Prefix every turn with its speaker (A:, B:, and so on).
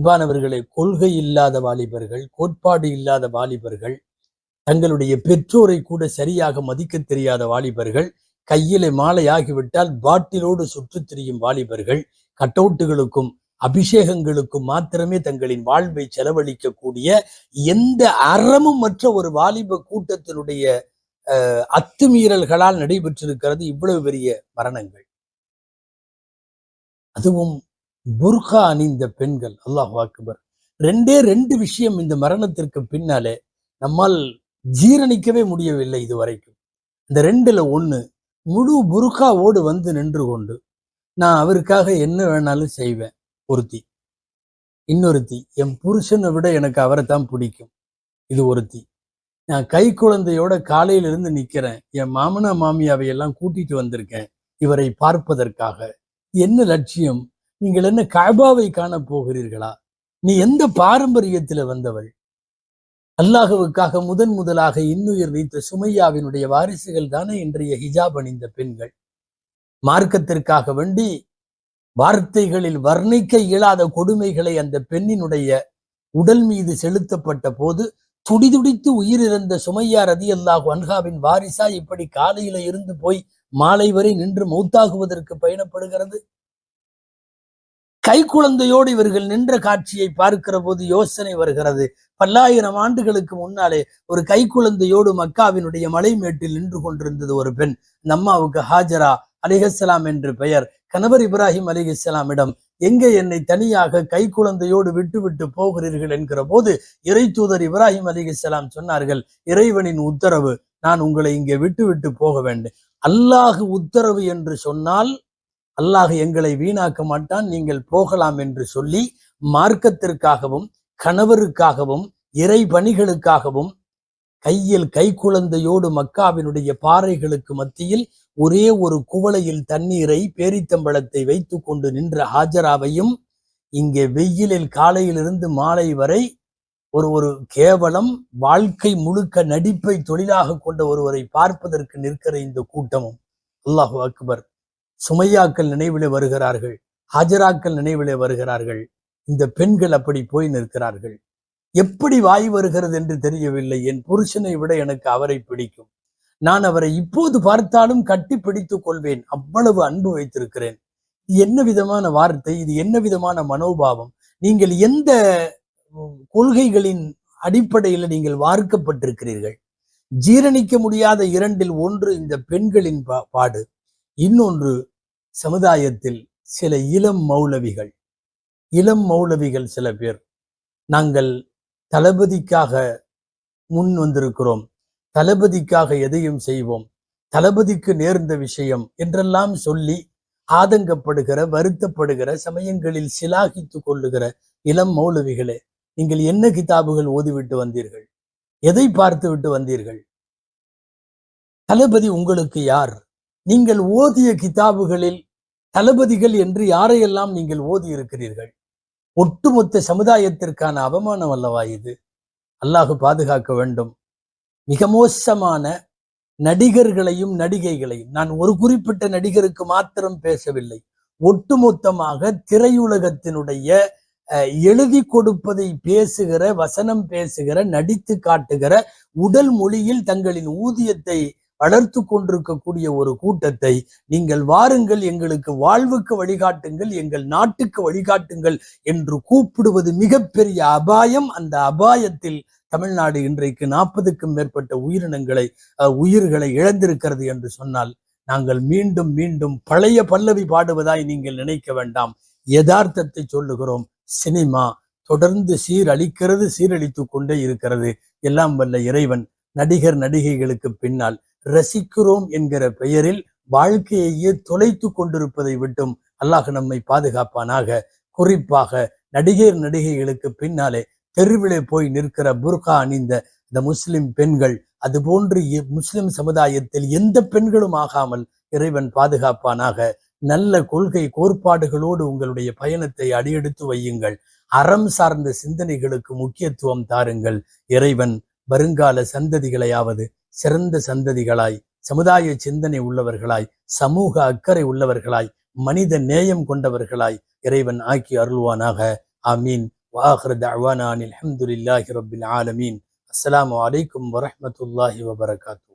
A: அன்பானவர்களே கொள்கை இல்லாத வாலிபர்கள் கோட்பாடு இல்லாத வாலிபர்கள் தங்களுடைய பெற்றோரை கூட சரியாக மதிக்க தெரியாத வாலிபர்கள் கையிலே மாலை ஆகிவிட்டால் பாட்டிலோடு சுற்றித் திரியும் வாலிபர்கள் கட்டவுட்டுகளுக்கும் அபிஷேகங்களுக்கும் மாத்திரமே தங்களின் வாழ்வை செலவழிக்கக்கூடிய எந்த அறமும் மற்ற ஒரு வாலிப கூட்டத்தினுடைய அஹ், அத்துமீறல்களால் நடைபெற்றிருக்கிறது இவ்வளவு பெரிய மரணங்கள். அதுவும் புர்கா அணிந்த பெண்கள். அல்லாஹ் அக்பர். ரெண்டே ரெண்டு விஷயம் இந்த மரணத்திற்கு பின்னாலே நம்மால் ஜீரணிக்கவே முடியவில்லை இது வரைக்கும் இந்த ரெண்டுல ஒண்ணு முழு புர்காவோடு வந்து நின்று கொண்டு நான் அவருக்காக என்ன வேணாலும் செய்வேன். ஒருத்தி. இன்னொருத்தி என் புருஷனை விட எனக்கு அவரை தான் பிடிக்கும். இது ஒருத்தி. நான் கை குழந்தையோட காலையில இருந்து நிக்கிறேன். என் மாமனா மாமியாவை எல்லாம் கூட்டிட்டு வந்திருக்கேன் இவரை பார்ப்பதற்காக. என்ன லட்சியம்? நீங்கள் என்ன காபாவை காண போகிறீர்களா? நீ எந்த பாரம்பரியத்தில் வந்தவள்? அல்லாஹுவுக்காக முதன் முதலாக இன்னுயிர் வைத்த சுமையாவினுடைய வாரிசுகள் தானே இன்றைய ஹிஜாப் அணிந்த பெண்கள். மார்க்கத்திற்காக வேண்டி வார்த்தைகளில் வர்ணிக்க இயலாத கொடுமைகளை அந்த பெண்ணினுடைய உடல் மீது செலுத்தப்பட்ட போது துடிதுடித்து உயிரிழந்த சுமையா ரதி அல்லாஹ் அன்ஹாவின் வாரிசா இப்படி காலையில இருந்து போய் மாலை வரை நின்று மௌத்தாகுவதற்கு பயணப்படுகிறது? கைக்குழந்தையோடு இவர்கள் நின்ற காட்சியை பார்க்கிற போது யோசனை வருகிறது. பல்லாயிரம் ஆண்டுகளுக்கு முன்னாலே ஒரு கைக்குழந்தையோடு மக்காவினுடைய மலைமேட்டில் நின்று கொண்டிருந்தது ஒரு பெண். அந்த அம்மாவுக்கு ஹாஜரா அலிகசலாம் என்று பெயர். கணவர் இப்ராஹிம் அலிஹஸ்ஸலாமிடம் எங்கே என்னை தனியாக கைக்குழந்தையோடு விட்டு விட்டு போகிறீர்கள்? என்கிற போது இறை தூதர் இப்ராஹிம் அலிஹஸ்ஸலாம் சொன்னார்கள் இறைவனின் உத்தரவு நான் உங்களை இங்கே விட்டு விட்டு போக வேண்டும். அல்லாஹு உத்தரவு என்று சொன்னால் அல்லாஹ் எங்களை வீணாக்க மாட்டான் நீங்கள் போகலாம் என்று சொல்லி மார்க்கத்திற்காகவும் கணவருக்காகவும் இறை பணிகளுக்காகவும் கையில் கைக்குழந்தையோடு மக்காவினுடைய பாறைகளுக்கு மத்தியில் ஒரே ஒரு குவளையில் தண்ணீரை பேரித்தம்பளத்தை வைத்து கொண்டு நின்ற ஹாஜராவையும் இங்கே வெயிலில் காலையிலிருந்து மாலை வரை ஒரு ஒரு கேவலம் வாழ்க்கை முழுக்க நடிப்பை தொழிலாக கொண்ட ஒருவரை பார்ப்பதற்கு நிற்கிற இந்த கூட்டமும். அல்லாஹு அக்பர். சுமையாக்கள் நினைவிலே வருகிறார்கள் ஹாஜராக்கள் நினைவிலே வருகிறார்கள். இந்த பெண்கள் அப்படி போய் நிற்கிறார்கள். எப்படி வாய் வருகிறது என்று தெரியவில்லை. என் புருஷனை விட எனக்கு அவரை பிடிக்கும். நான் அவரை இப்போது பார்த்தாலும் கட்டி பிடித்துக் கொள்வேன். அவ்வளவு அன்பு வைத்திருக்கிறேன். இது என்ன விதமான வார்த்தை? இது என்ன விதமான மனோபாவம்? நீங்கள் எந்த கொள்கைகளின் அடிப்படையில் நீங்கள் வார்க்கப்பட்டிருக்கிறீர்கள்? ஜீரணிக்க முடியாத இரண்டில் ஒன்று இந்த பெண்களின் பா- பாடு. இன்னொன்று சமுதாயத்தில் சில இளம் மௌலவிகள். இளம் மௌலவிகள் சில பேர். நாங்கள் தளபதிக்காக முன் வந்திருக்கிறோம். தளபதிக்காக எதையும் செய்வோம். தளபதிக்கு நேர்ந்த விஷயம் என்றெல்லாம் சொல்லி ஆதங்கப்படுகிற வருத்தப்படுகிற சமயங்களில் சிலாகித்துக் கொள்ளுகிற இளம் மௌலவிகளே நீங்கள் என்ன கிதாபுகள் ஓதிவிட்டு வந்தீர்கள்? எதை பார்த்து விட்டு வந்தீர்கள்? தளபதி உங்களுக்கு யார்? நீங்கள் ஓதிய கிதாபுகளில் தளபதிகள் என்று யாரையெல்லாம் நீங்கள் ஓதி இருக்கிறீர்கள்? ஒட்டுமொத்த சமுதாயத்திற்கான அவமானம் அல்லவா இது? அல்லாஹ் பாதுகாக்க வேண்டும். மிக மோசமான நடிகர்களையும் நடிகைகளையும் நான் ஒரு குறிப்பிட்ட நடிகருக்கு மாத்திரம் பேசவில்லை. ஒட்டுமொத்தமாக திரையுலகத்தினுடைய அஹ், எழுதி கொடுப்பதை பேசுகிற வசனம் பேசுகிற நடித்து காட்டுகிற உடல் மொழியில் தங்களின் ஊதியத்தை வளர்த்து கொண்டிருக்கக்கூடிய ஒரு கூட்டத்தை நீங்கள் வாருங்கள் எங்களுக்கு வாழ்வுக்கு வழிகாட்டுங்கள் எங்கள் நாட்டுக்கு வழிகாட்டுங்கள் என்று கூப்பிடுவது மிகப்பெரிய அபாயம். அந்த அபாயத்தில் தமிழ்நாடு இன்றைக்கு நாற்பதுக்கும் மேற்பட்ட உயிரினங்களை அஹ், உயிர்களை இழந்திருக்கிறது என்று சொன்னால் நாங்கள் மீண்டும் மீண்டும் பழைய பல்லவி பாடுவதாய் நீங்கள் நினைக்க வேண்டாம். யதார்த்தத்தை சொல்லுகிறோம். சினிமா தொடர்ந்து சீரழிக்கிறது சீரழித்துக் கொண்டே இருக்கிறது. எல்லாம் வல்ல இறைவன் நடிகர் நடிகைகளுக்கு பின்னால் ரசிக்கிறோம் என்கிற பெயரில் வாழ்க்கையையே தொலைத்து கொண்டிருப்பதை விட்டும் அல்லாஹ் நம்மை பாதுகாப்பானாக. குறிப்பாக நடிகர் நடிகைகளுக்கு பின்னாலே தெருவிலே போய் நிற்கிற புர்கா அணிந்த இந்த முஸ்லிம் பெண்கள் அதுபோன்று போன்று முஸ்லிம் சமுதாயத்தில் எந்த பெண்களும் ஆகாமல் இறைவன் பாதுகாப்பானாக. நல்ல கொள்கை கோட்பாடுகளோடு உங்களுடைய பயணத்தை அடியெடுத்து வையுங்கள். அறம் சார்ந்த சிந்தனைகளுக்கு முக்கியத்துவம் தாருங்கள். இறைவன் வருங்கால சந்ததிகளையாவது சிறந்த சந்ததிகளாய் சமுதாய சிந்தனை உள்ளவர்களாய் சமூக அக்கறை உள்ளவர்களாய் மனித நேயம் கொண்டவர்களாய் இறைவன் ஆக்கி அருள்வானாக. ஆமீன். வாஹர் தஅவானா அனில் ரபில் ஆலமீன். அஸ்லாம் அலைக்கும் வரமத்துல்லாஹி வபரகாத்து.